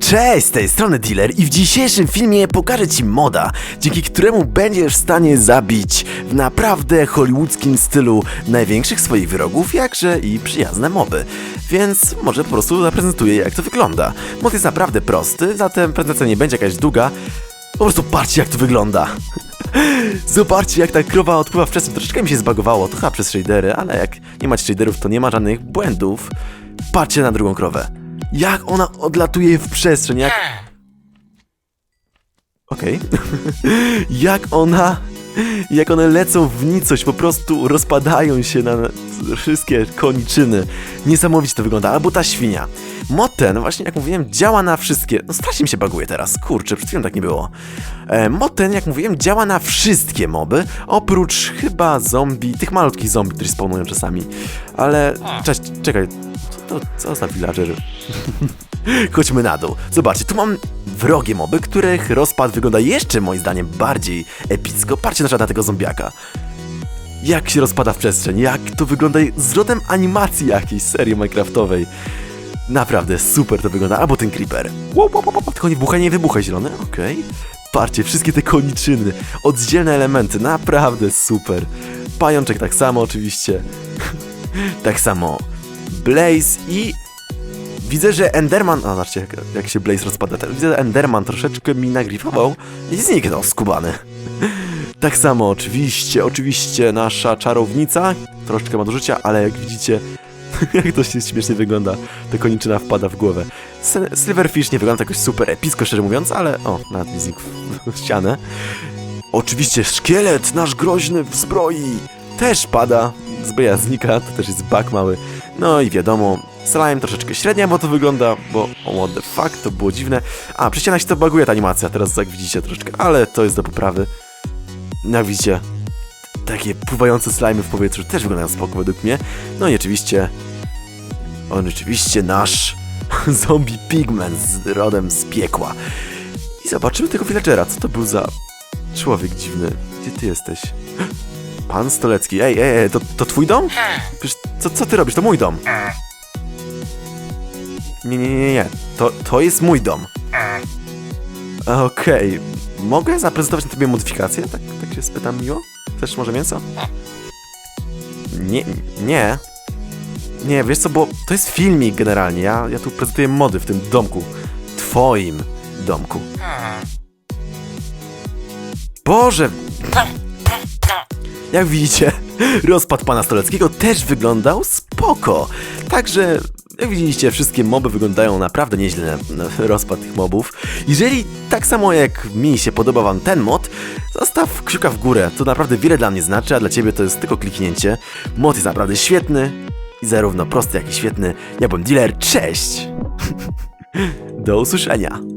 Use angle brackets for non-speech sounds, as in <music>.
Cześć, z tej strony Dealer i w dzisiejszym filmie pokażę Ci moda, dzięki któremu będziesz w stanie zabić w naprawdę hollywoodzkim stylu największych swoich wrogów, jakże i przyjazne moby. Więc może po prostu zaprezentuję jak to wygląda. Mod jest naprawdę prosty, zatem prezentacja nie będzie jakaś długa. Po prostu patrzcie jak to wygląda. <laughs> Zobaczcie jak ta krowa odpływa w przestrzeń. Troszeczkę mi się zbagowało, to chyba przez shadery, ale jak nie macie shaderów, to nie ma żadnych błędów. Patrzcie na drugą krowę. Jak ona odlatuje w przestrzeń, jak... Okej. <laughs> jak ona... Jak one lecą w nicość, po prostu rozpadają się na wszystkie koniczyny. Niesamowicie to wygląda. Albo ta świnia. Mod ten, właśnie jak mówiłem, działa na wszystkie... No strasznie mi się baguje teraz, kurczę, przed chwilą tak nie było. E, mod ten, jak mówiłem, działa na wszystkie moby, oprócz chyba zombie, tych malutkich zombie, które spawnują czasami. Ale... Cześć, czekaj, to co za villager? <laughs> Chodźmy na dół. Zobaczcie, tu mam wrogie moby, których rozpad wygląda jeszcze moim zdaniem bardziej epicko. Patrzcie na przykład tego zombiaka. Jak się rozpada w przestrzeń, jak to wygląda z animacji jakiejś serii minecraftowej. Naprawdę super to wygląda. Albo ten creeper. Wow, wow, wow. Tylko nie wybucha, nie wybucha zielony, okej. Patrzcie, wszystkie te koniczyny, oddzielne elementy, naprawdę super. Pajączek tak samo oczywiście. <laughs> tak samo Blaze i widzę, że Enderman, a zobaczcie jak, jak się Blaze rozpada, widzę, że Enderman troszeczkę mi nagrywał i zniknął skubany. <laughs> tak samo oczywiście, oczywiście nasza czarownica troszeczkę ma do życia, ale jak widzicie, <laughs> jak to się śmiesznie wygląda, ta koniczyna wpada w głowę. Silverfish nie wygląda jakoś super epicko, szczerze mówiąc, ale o, nawet mi znikł <laughs> w ścianę. Oczywiście szkielet, nasz groźny w zbroi, też pada. Zbroja znika, to też jest bug mały. No i wiadomo, slime troszeczkę średnia, bo to wygląda, bo oh, what the fuck, to było dziwne. A, ścianach się to buguje ta animacja, teraz jak widzicie troszeczkę, ale to jest do poprawy. No jak widzicie, takie pływające slimy w powietrzu też wyglądają spoko według mnie. No i oczywiście, on rzeczywiście nasz <laughs> zombie pigment z rodem z piekła. I zobaczymy tego villagera, co to był za człowiek dziwny. Gdzie ty jesteś? Pan Stolecki, ej, ej, ej, to, to twój dom? Przecież, co, co ty robisz? To mój dom. Nie, nie, nie, nie, to, to jest mój dom. Okej, mogę zaprezentować na tobie modyfikację? Tak, tak się spytam miło? Chcesz może mięso? Nie, nie. Nie, wiesz co, bo to jest filmik generalnie, ja, ja tu prezentuję mody w tym domku. Twoim domku. Boże! Jak widzicie, rozpad pana Stoleckiego też wyglądał spoko. Także, jak widzieliście, wszystkie moby wyglądają naprawdę nieźle na, rozpad tych mobów. Jeżeli tak samo jak mi się podoba wam ten mod, zostaw kciuka w górę. To naprawdę wiele dla mnie znaczy, a dla ciebie to jest tylko kliknięcie. Mod jest naprawdę świetny i zarówno prosty, jak i świetny. Ja byłem dealer, cześć! <laughs> Do usłyszenia!